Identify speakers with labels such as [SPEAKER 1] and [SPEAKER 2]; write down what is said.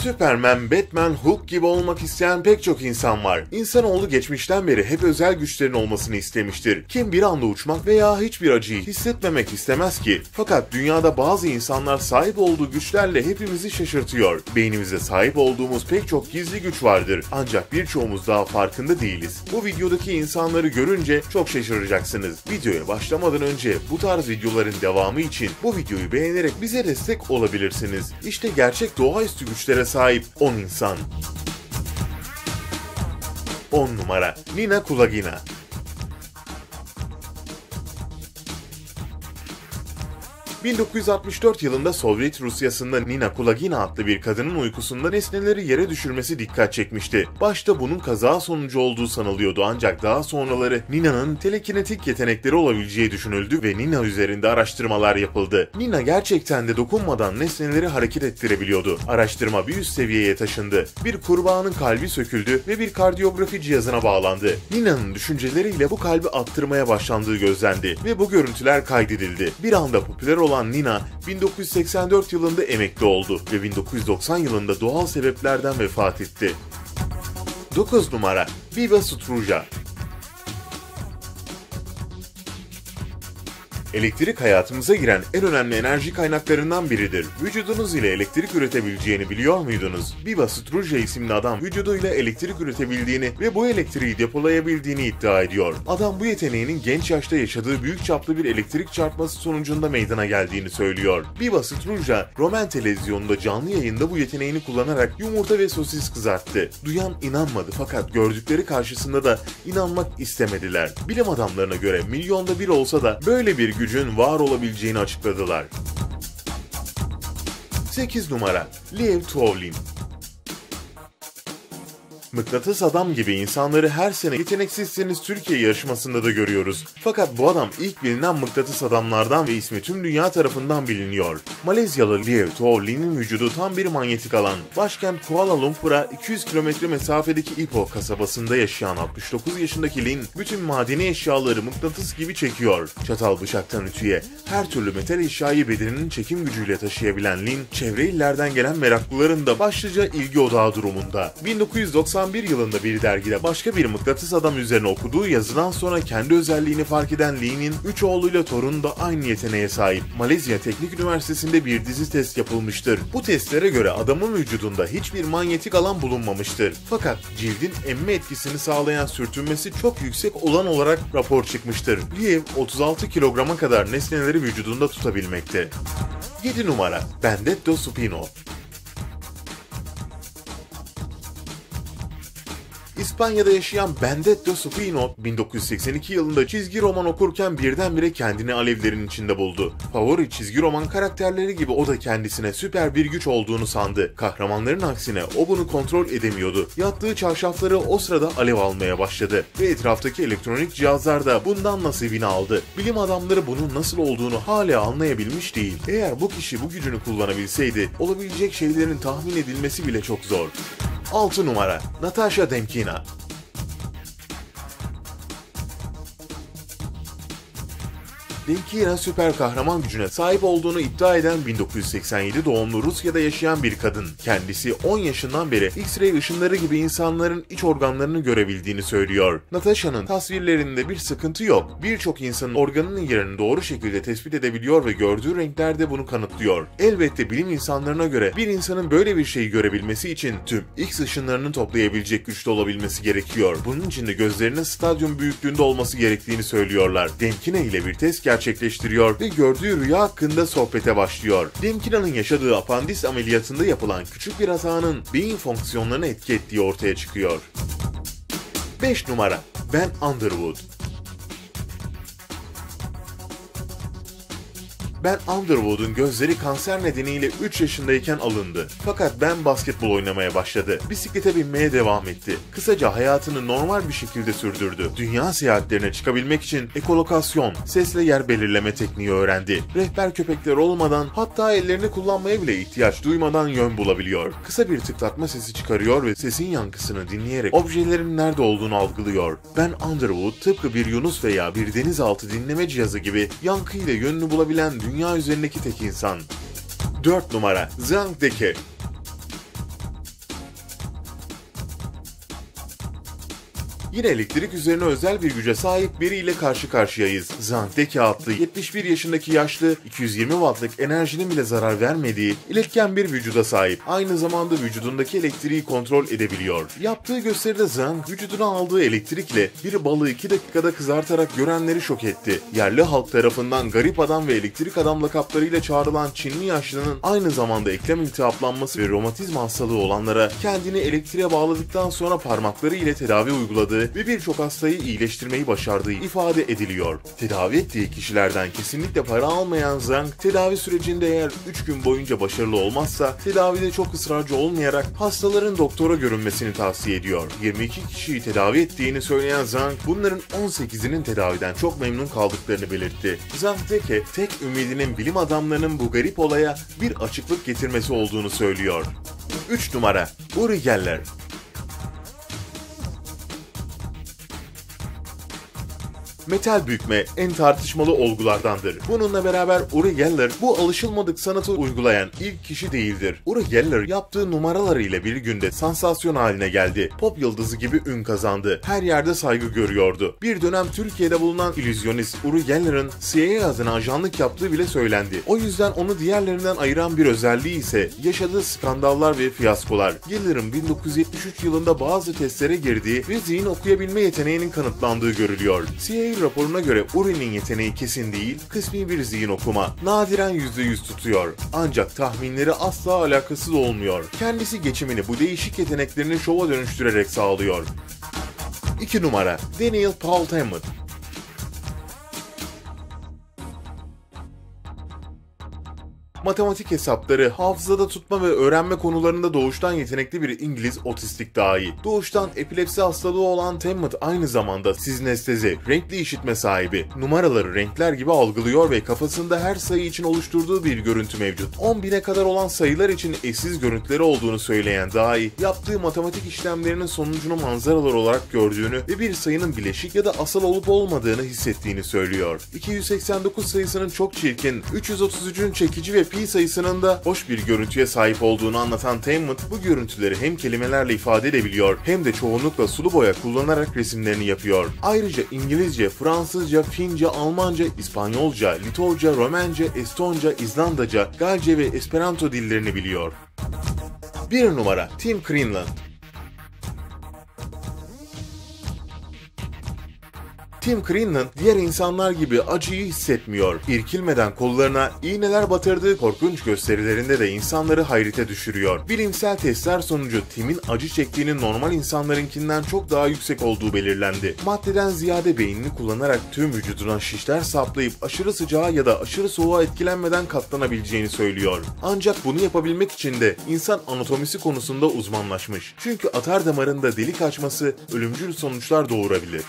[SPEAKER 1] Superman, Batman, Hulk gibi olmak isteyen pek çok insan var. İnsanoğlu geçmişten beri hep özel güçlerin olmasını istemiştir. Kim bir anda uçmak veya hiçbir acıyı hissetmemek istemez ki. Fakat dünyada bazı insanlar sahip olduğu güçlerle hepimizi şaşırtıyor. Beynimizde sahip olduğumuz pek çok gizli güç vardır. Ancak birçoğumuz daha farkında değiliz. Bu videodaki insanları görünce çok şaşıracaksınız. Videoya başlamadan önce bu tarz videoların devamı için bu videoyu beğenerek bize destek olabilirsiniz. İşte gerçek doğaüstü güçlere sahip 10 insan. 10 numara Nina Kulagina 1964 yılında Sovyet Rusyası'nda Nina Kulagina adlı bir kadının uykusunda nesneleri yere düşürmesi dikkat çekmişti. Başta bunun kaza sonucu olduğu sanılıyordu ancak daha sonraları Nina'nın telekinetik yetenekleri olabileceği düşünüldü ve Nina üzerinde araştırmalar yapıldı. Nina gerçekten de dokunmadan nesneleri hareket ettirebiliyordu. Araştırma bir üst seviyeye taşındı. Bir kurbağanın kalbi söküldü ve bir kardiyografi cihazına bağlandı. Nina'nın düşünceleriyle bu kalbi attırmaya başlandığı gözlendi ve bu görüntüler kaydedildi. Bir anda popüler olan olan Nina 1984 yılında emekli oldu ve 1990 yılında doğal sebeplerden vefat etti. 9 numara Viva Struja Elektrik hayatımıza giren en önemli enerji kaynaklarından biridir. Vücudunuz ile elektrik üretebileceğini biliyor muydunuz? Viva Struja isimli adam vücuduyla elektrik üretebildiğini ve bu elektriği depolayabildiğini iddia ediyor. Adam bu yeteneğinin genç yaşta yaşadığı büyük çaplı bir elektrik çarpması sonucunda meydana geldiğini söylüyor. Viva Struja, Roman televizyonunda canlı yayında bu yeteneğini kullanarak yumurta ve sosis kızarttı. Duyan inanmadı fakat gördükleri karşısında da inanmak istemediler. Bilim adamlarına göre milyonda bir olsa da böyle bir gücün var olabileceğini açıkladılar. 8 numara Lev Tovlin Mıknatıs adam gibi insanları her sene Yeteneksizseniz Türkiye yarışmasında da görüyoruz. Fakat bu adam ilk bilinen mıknatıs adamlardan ve ismi tüm dünya tarafından biliniyor. Malezyalı Liev To Lin'in vücudu tam bir manyetik alan. Başkent Kuala Lumpur'a 200 kilometre mesafedeki Ipoh kasabasında yaşayan 69 yaşındaki Lin bütün madeni eşyaları mıknatıs gibi çekiyor. Çatal bıçaktan ütüye her türlü metal eşyayı bedeninin çekim gücüyle taşıyabilen Lin, çevre illerden gelen meraklıların da başlıca ilgi odağı durumunda. 1990 1991 yılında bir dergide başka bir mıknatıs adam üzerine okuduğu yazıdan sonra kendi özelliğini fark eden Lee'nin 3 oğluyla torunu da aynı yeteneğe sahip. Malezya Teknik Üniversitesi'nde bir dizi test yapılmıştır. Bu testlere göre adamın vücudunda hiçbir manyetik alan bulunmamıştır. Fakat cildin emme etkisini sağlayan sürtünmesi çok yüksek olan olarak rapor çıkmıştır. Liev 36 kilograma kadar nesneleri vücudunda tutabilmekte. 7 numara Bendetto Supino İspanya'da yaşayan Benedetto Supino 1982 yılında çizgi roman okurken birdenbire kendini alevlerin içinde buldu. Favori çizgi roman karakterleri gibi o da kendisine süper bir güç olduğunu sandı. Kahramanların aksine o bunu kontrol edemiyordu. Yattığı çarşafları o sırada alev almaya başladı ve etraftaki elektronik cihazlar da bundan nasibini aldı. Bilim adamları bunun nasıl olduğunu hala anlayabilmiş değil. Eğer bu kişi bu gücünü kullanabilseydi olabilecek şeylerin tahmin edilmesi bile çok zor. 6 numara. Natasha Demkina Denkira süper kahraman gücüne sahip olduğunu iddia eden 1987 doğumlu Rusya'da yaşayan bir kadın. Kendisi 10 yaşından beri X-ray ışınları gibi insanların iç organlarını görebildiğini söylüyor. Natasha'nın tasvirlerinde bir sıkıntı yok. Birçok insanın organının yerini doğru şekilde tespit edebiliyor ve gördüğü renklerde bunu kanıtlıyor. Elbette bilim insanlarına göre bir insanın böyle bir şeyi görebilmesi için tüm X ışınlarını toplayabilecek güçte olabilmesi gerekiyor. Bunun için de gözlerinin stadyum büyüklüğünde olması gerektiğini söylüyorlar. Demkine ile bir test gerçekleştiriyor ve gördüğü rüya hakkında sohbete başlıyor. Demkina'nın yaşadığı apandis ameliyatında yapılan küçük bir hatanın beyin fonksiyonlarını etki ettiği ortaya çıkıyor. 5 numara Ben Underwood Ben Underwood'un gözleri kanser nedeniyle 3 yaşındayken alındı. Fakat Ben basketbol oynamaya başladı. Bisiklete binmeye devam etti. Kısaca hayatını normal bir şekilde sürdürdü. Dünya seyahatlerine çıkabilmek için ekolokasyon, sesle yer belirleme tekniği öğrendi. Rehber köpekler olmadan hatta ellerini kullanmaya bile ihtiyaç duymadan yön bulabiliyor. Kısa bir tıklatma sesi çıkarıyor ve sesin yankısını dinleyerek objelerin nerede olduğunu algılıyor. Ben Underwood tıpkı bir Yunus veya bir denizaltı dinleme cihazı gibi yankıyla yönünü bulabilen dünya üzerindeki tek insan. 4 numara Zhang Deke Yine elektrik üzerine özel bir güce sahip biriyle karşı karşıyayız. Zang'deki adlı 71 yaşındaki yaşlı 220 wattlık enerjinin bile zarar vermediği iletken bir vücuda sahip. Aynı zamanda vücudundaki elektriği kontrol edebiliyor. Yaptığı gösteride Zhang vücuduna aldığı elektrikle bir balığı 2 dakikada kızartarak görenleri şok etti. Yerli halk tarafından garip adam ve elektrik adam lakaplarıyla çağrılan Çinli yaşlının aynı zamanda eklem iltihaplanması ve romatizma hastalığı olanlara kendini elektriğe bağladıktan sonra parmakları ile tedavi uyguladığı ve birçok hastayı iyileştirmeyi başardığı ifade ediliyor. Tedavi ettiği kişilerden kesinlikle para almayan Zhang, tedavi sürecinde eğer 3 gün boyunca başarılı olmazsa tedavide çok ısrarcı olmayarak hastaların doktora görünmesini tavsiye ediyor. 22 kişiyi tedavi ettiğini söyleyen Zhang, bunların 18'inin tedaviden çok memnun kaldıklarını belirtti. Zhang Deke, tek ümidinin bilim adamlarının bu garip olaya bir açıklık getirmesi olduğunu söylüyor. 3 numara Uri Geller metal bükme en tartışmalı olgulardandır. Bununla beraber Uri Geller bu alışılmadık sanatı uygulayan ilk kişi değildir. Uri Geller yaptığı numaralarıyla bir günde sansasyon haline geldi. Pop yıldızı gibi ün kazandı. Her yerde saygı görüyordu. Bir dönem Türkiye'de bulunan illüzyonist Uri Geller'ın CIA adına ajanlık yaptığı bile söylendi. O yüzden onu diğerlerinden ayıran bir özelliği ise yaşadığı skandallar ve fiyaskolar. Geller'ın 1973 yılında bazı testlere girdiği ve zihin okuyabilme yeteneğinin kanıtlandığı görülüyor. CIA raporuna göre Uri'nin yeteneği kesin değil, kısmi bir zihin okuma. Nadiren %100 tutuyor. Ancak tahminleri asla alakasız olmuyor. Kendisi geçimini bu değişik yeteneklerini şova dönüştürerek sağlıyor. 2 numara Daniel Paul Tammet matematik hesapları, hafızada tutma ve öğrenme konularında doğuştan yetenekli bir İngiliz otistik dahi. Doğuştan epilepsi hastalığı olan Temmet aynı zamanda siznestezi, renkli işitme sahibi. Numaraları renkler gibi algılıyor ve kafasında her sayı için oluşturduğu bir görüntü mevcut. 10 bine kadar olan sayılar için eşsiz görüntüleri olduğunu söyleyen dahi, yaptığı matematik işlemlerinin sonucunu manzaralar olarak gördüğünü ve bir sayının bileşik ya da asal olup olmadığını hissettiğini söylüyor. 289 sayısının çok çirkin, 333'ün çekici ve pi sayısının da hoş bir görüntüye sahip olduğunu anlatan Tammet bu görüntüleri hem kelimelerle ifade edebiliyor hem de çoğunlukla sulu boya kullanarak resimlerini yapıyor. Ayrıca İngilizce, Fransızca, Fince, Almanca, İspanyolca, Litovca, Romence, Estonca, İzlandaca, Galce ve Esperanto dillerini biliyor. 1 numara Tim Greenland Tim Greenland diğer insanlar gibi acıyı hissetmiyor. İrkilmeden kollarına iğneler batırdığı korkunç gösterilerinde de insanları hayrete düşürüyor. Bilimsel testler sonucu Tim'in acı çektiğinin normal insanlarınkinden çok daha yüksek olduğu belirlendi. Maddeden ziyade beynini kullanarak tüm vücuduna şişler saplayıp aşırı sıcağa ya da aşırı soğuğa etkilenmeden katlanabileceğini söylüyor. Ancak bunu yapabilmek için de insan anatomisi konusunda uzmanlaşmış. Çünkü atar damarında delik açması ölümcül sonuçlar doğurabilir.